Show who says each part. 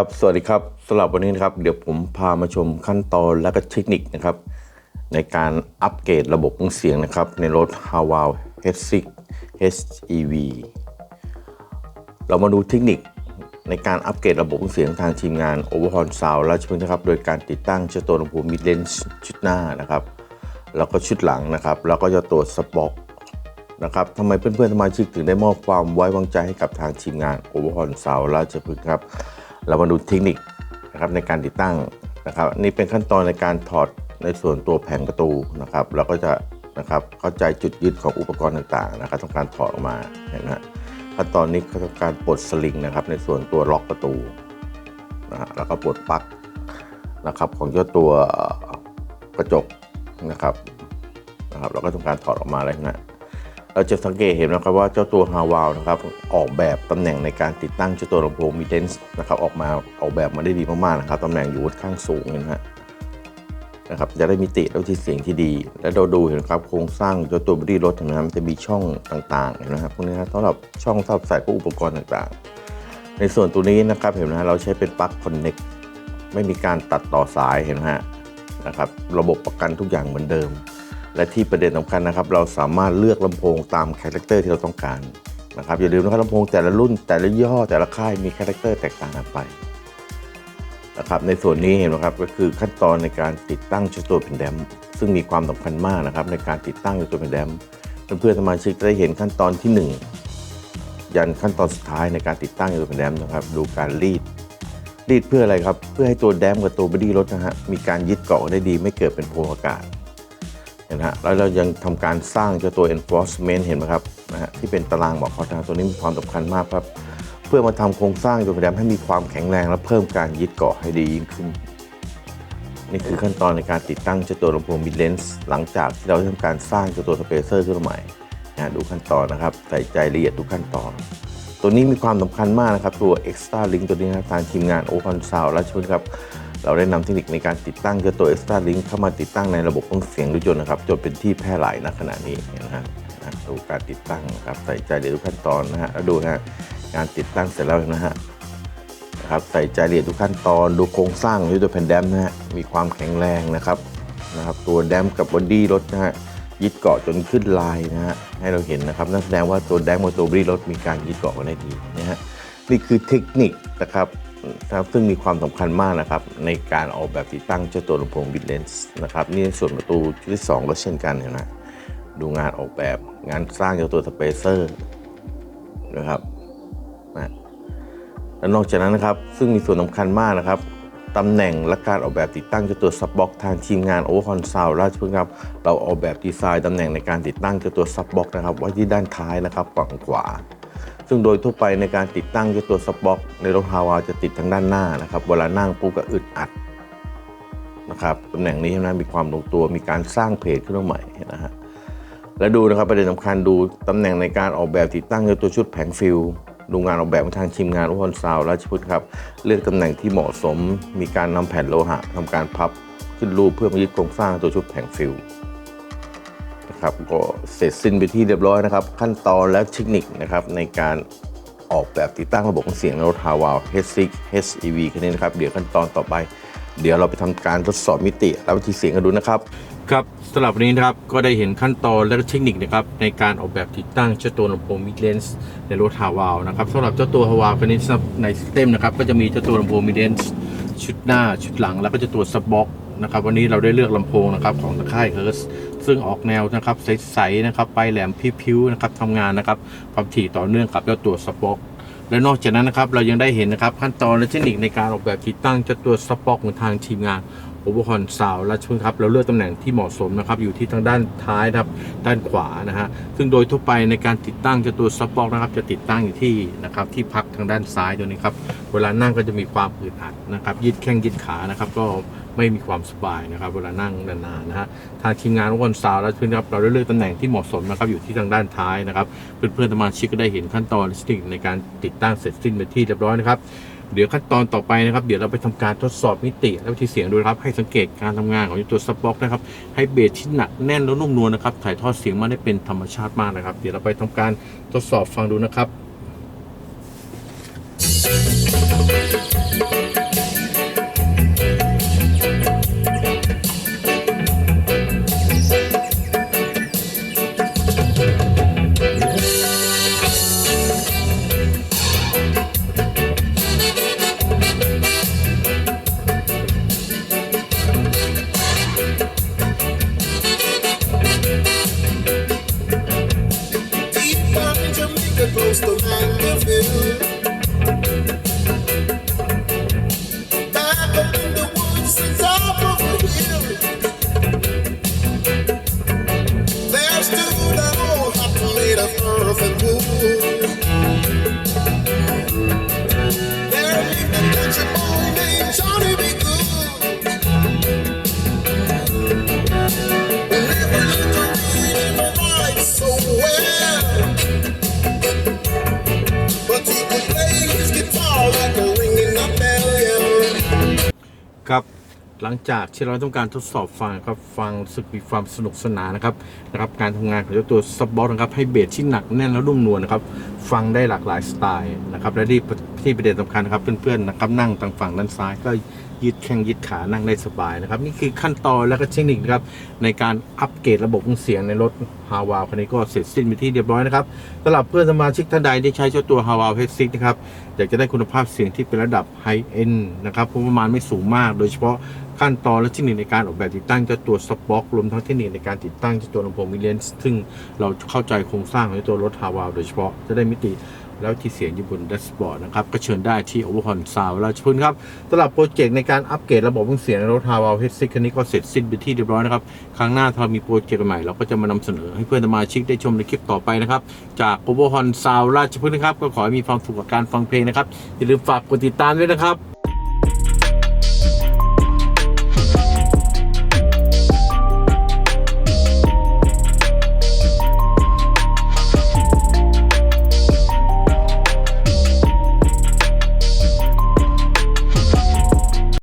Speaker 1: ครับสวัสดีครับสำหรับวันนี้นะครับ เดี๋ยวผมพามาชมขั้นตอนและก็เทคนิคนะครับ ในการอัปเกรดระบบเครื่องเสียงนะครับ ในรถ h a w a l H6 HEV เรามาดูเทคนิคในการอัปเกรดระบบเครื่องเสียงทางทีมงาน Overhaul Sound ราชพฤกษ์นะครับ โดยการติดตั้งเจ้าตัวลำโพง Mid Range ชุดหน้านะครับ แล้วก็ชุดหลังนะครับ แล้วก็จะตัวสปอกนะครับทำไมเพื่อนๆสมาชิกถึงได้มอบความไว้วางใจให้กับทางทีมงาน Overhaul Sound ราชพฤกษ์ครับ เรามาดูเทคนิคนะครับในการติดตั้งนะครับนี่เป็นขั้นตอนในการถอดในส่วนตัวแผงประตูนะครับ เราก็จะนะครับเข้าใจจุดยึดของอุปกรณ์ต่างๆนะครับทำการถอดออกมาเห็นไหมขั้นตอนนี้ก็ทำการปลดสลิงนะครับ ในส่วนตัวล็อกประตูนะฮะแล้วก็ปลดปลั๊กนะครับของเจ้าตัวกระจกนะครับนะครับ เราก็ทำการถอดออกมาเลยนะ เราจะสังเกตเห็นนะครับว่าเจ้าตัวฮาวาวนะครับออกแบบตำแหน่งในการติดตั้งเจ้าตัวลำโพงมีเดนส์นะครับออกมาออกแบบมาได้ดีมากๆนะครับตำแหน่งอยู่ค่อนข้างสูงนะฮะนะครับจะได้มีติและที่เสียงที่ดี และเราดูเห็นครับโครงสร้างเจ้าตัวบอดี้รถเห็นไหมครับมันจะมีช่องต่างๆเห็นไหมครับพวกนี้นะสำหรับช่องสำหรับใส่พวกอุปกรณ์ต่างๆ ในส่วนตัวนี้นะครับเห็นไหมฮะเราใช้เป็นปลั๊กคอนเน็กไม่มีการตัดต่อสายเห็นไหมฮะนะครับระบบประกันทุกอย่างเหมือนเดิม และที่ประเด็นสำคัญนะครับ เราสามารถเลือกลำโพงตามคาแรคเตอร์ที่เราต้องการนะครับอย่าลืมนะครับลำโพงแต่ละรุ่นแต่ละยี่ห้อแต่ละค่ายมีคาแรคเตอร์แตกต่างกันไปนะครับในส่วนนี้เห็นไหมครับก็คือขั้นตอนในการติดตั้งชุดตัวเป็นแดม ซึ่งมีความสำคัญมากนะครับในการติดตั้งชุดตัวเป็นแดม เพื่อนๆสมาชิกจะได้เห็นขั้นตอนที่หนึ่งยันขั้นตอนสุดท้ายในการติดตั้งชุดตัวเป็นแดมนะครับดูการรีด รีดเพื่ออะไรครับ เพื่อให้ตัวแดมกับตัวบอดี้รถนะฮะมีการยึดเกาะได้ดีไม่เกิดเป็นโพรงอากาศ เห็นไหมฮะแล้วเรายังทำการสร้างเจ้าตัว enforcement เห็นไหมครับนะฮะที่เป็นตารางบอกข้อทางตัวนี้มีความสำคัญมากครับ เพื่อมาทำโครงสร้างตัวแดมให้มีความแข็งแรงและเพิ่มการยึดเกาะให้ดียิ่งขึ้น นี่คือขั้นตอนในการติดตั้งเจ้าตัวลำโพง mid range หลังจากที่เราได้ทำการสร้างเจ้าตัวสเปเซอร์ขึ้นมาใหม่นะฮะดูขั้นตอนนะครับ ใส่ใจละเอียดทุกขั้นตอน ตัวนี้มีความสำคัญมากนะครับ ตัว extra link ตัวนี้นะทางทีมงานโอคอนซาวและชุดครับ เราได้นำเทคนิคในการติดตั้งเจ้าตัว extra link เข้ามาติดตั้งในระบบเครื่องเสียงรถยนต์นะครับจนเป็นที่แพร่หลายณขณะนี้นะฮะดูการติดตั้งนะครับใส่ใจในทุกขั้นตอนนะฮะแล้วดูนะฮะการติดตั้งเสร็จแล้วนะฮะนะครับใส่ใจละเอียดทุกขั้นตอนดูโครงสร้างของตัวแผ่นแดมนะฮะมีความแข็งแรงนะครับนะครับตัวแดมกับบอดี้รถนะฮะยึดเกาะจนขึ้นลายนะฮะให้เราเห็นนะครับนั่นแสดงว่าตัวแดมกับตัวบอดี้รถมีการยึดเกาะกันได้ดีนะฮะนี่คือเทคนิคนะครับ นะครับซึ่งมีความสำคัญมากนะครับในการออกแบบติดตั้งเจ้าตัวลำโพงบิดเลนส์นะครับนี่ส่วนประตูชุดที่2ก็เช่นกันเห็นะดูงานออกแบบงานสร้างเจ้าตัวสเปเซอร์นะครับนะและนอกจากนั้นนะครับซึ่งมีส่วนสำคัญมากนะครับตำแหน่งและการออกแบบติดตั้งเจ้าตัวซับบ็อกทางทีมงานโอเวอร์คอนซาวราชพฤกษ์ครับเราออกแบบดีไซน์ตำแหน่งในการติดตั้งเจ้าตัวซับบ็อกนะครับไว้ที่ด้านท้ายนะครับฝั่งขวา ซึ่งโดยทั่วไปในการติดตั้งเจ้าตัวสป็อกในรถฮาวาจะติดทางด้านหน้านะครับ เวลานั่งปุ๊บก็อึดอัดนะครับตำแหน่งนี้นะมีความลงตัวมีการสร้างเพจขึ้นมาใหม่นะฮะและดูนะครับประเด็นสำคัญดูตำแหน่งในการออกแบบติดตั้งเจ้าตัวชุดแผงฟิลดูงานออกแบบของทางทีมงานอุปกรณ์ซาวราชพฤกษ์ครับเลือกตำแหน่งที่เหมาะสม มีการนำแผ่นโลหะทำการพับขึ้นรูปเพื่อมายึดโครงสร้างตัวชุดแผงฟิล นะครับก็เสร็จสิ้นไปที่เรียบร้อยนะครับ ขั้นตอนและเทคนิคนะครับในการออกแบบติดตั้งระบบเสียงรถฮาวา H6 HEV คันนี้นะครับ เดี๋ยวขั้นตอนต่อไป เดี๋ยวเราไปทำการทดสอบมิติและวิธีเสียงกันดูนะครับ
Speaker 2: ครับสำหรับวันนี้นะครับก็ได้เห็นขั้นตอนและเทคนิคนะครับในการออกแบบติดตั้งเจ้าตัวลำโพงมิดเลนส์ในรถฮาวาวนะครับสำหรับเจ้าตัวฮาวาวคันนี้ในสเต็มนะครับก็จะมีเจ้าตัวลำโพงมิดเลนส์ชุดหน้าชุดหลังแล้วก็จะตัวซับบ็อก นะครับ วันนี้เราได้เลือกลำโพงนะครับของค่ายเฮิร์สซึ่งออกแนวนะครับใสๆนะครับไปแหลมพิ้วๆนะครับทำงานนะครับความถี่ต่อเนื่องกับเจ้าตัวซับบ็อกและนอกจากนั้นนะครับเรายังได้เห็นนะครับขั้นตอนและเทคนิคในการออกแบบติดตั้งเจ้าตัวซับบ็อกของทางทีมงานโอเวอร์ฮอนซาวและชุนครับเราเลือกตำแหน่งที่เหมาะสมนะครับอยู่ที่ทางด้านท้ายนะครับด้านขวานะฮะซึ่งโดยทั่วไปในการติดตั้งเจ้าตัวซับบ็อกนะครับจะติดตั้งอยู่ที่นะครับที่พักทางด้านซ้ายตัวนี้ครับเวลานั่งก็จะมีความอึดอัดนะครับยืดแข้งยืดขานะครับก็ ไม่มีความสบายนะครับ เวลานั่งนานๆนะฮะทางทีมงานวอร์ฮอนซาวและชนครับเราได้เลือกตำแหน่งที่เหมาะสมนะครับอยู่ที่ทางด้านท้ายนะครับเพื่อนๆสมาชิกก็ได้เห็นขั้นตอนและเทคนิคในการติดตั้งเสร็จสิ้นไปที่เรียบร้อยนะครับเดี๋ยวขั้นตอนต่อไปนะครับ เดี๋ยวเราไปทำการทดสอบมิติและวิธีเสียงดูครับ ให้สังเกตการทำงานของตัวซับบ็อกนะครับ ให้เบสที่หนักแน่นและนุ่มนวลนะครับ ถ่ายทอดเสียงมาได้เป็นธรรมชาติมากนะครับ เดี๋ยวเราไปทำการทดสอบฟังดูนะครับ
Speaker 1: ครับหลังจากที่เราต้องการทดสอบฟังครับฟังสึกมีความสนุกสนานนะครับนะครับการทำงานของเจ้าตัวซับบอสนะครับให้เบสที่หนักแน่นและนุ่มนวลนะครับฟังได้หลากหลายสไตล์นะครับและที่ที่ประเด็นสำคัญนะครับเพื่อนๆนะครับนั่งทางฝั่งด้านซ้ายก็ ยืดแข้งยืดขานั่งได้สบายนะครับ นี่คือขั้นตอนและก็เทคนิคนะครับในการอัปเกรดระบบเสียงในรถฮาวาคันนี้ก็เสร็จสิ้นไปที่เรียบร้อยนะครับสำหรับเพื่อนสมาชิกท่านใดที่ใช้เจ้าตัวฮาวาเฮดซิกนะครับอยากจะได้คุณภาพเสียงที่เป็นระดับไฮเอ็นนะครับประมาณไม่สูงมาก โดยเฉพาะขั้นตอนและเทคนิคในการออกแบบติดตั้งเจ้าตัวสป็อกรวมทั้งเทคนิคในการติดตั้งเจ้าตัวลำโพงมิเลนส์ซึ่งเราเข้าใจโครงสร้างของเจ้าตัวรถฮาวาโดยเฉพาะจะได้มิติ แล้วที่เสียงอยู่บนแดชบอร์ดนะครับ ก็เชิญได้ที่ Overhorn Sound ราชพฤกษ์ครับสำหรับโปรเจกต์ในการอัปเกรดระบบเครื่องเสียงในรถฮาวาเฮดซิกคันนี้ก็เสร็จสิ้นไปที่เรียบร้อยนะครับ ครั้งหน้าถ้าเรามีโปรเจกต์ใหม่เราก็จะมานำเสนอให้เพื่อนสมาชิกได้ชมในคลิปต่อไปนะครับ จาก Overhorn Sound ราชพฤกษ์นะครับ ก็ขอให้มีความสุขกับการฟังเพลงนะครับอย่าลืมฝากกดติดตามด้วยนะครับ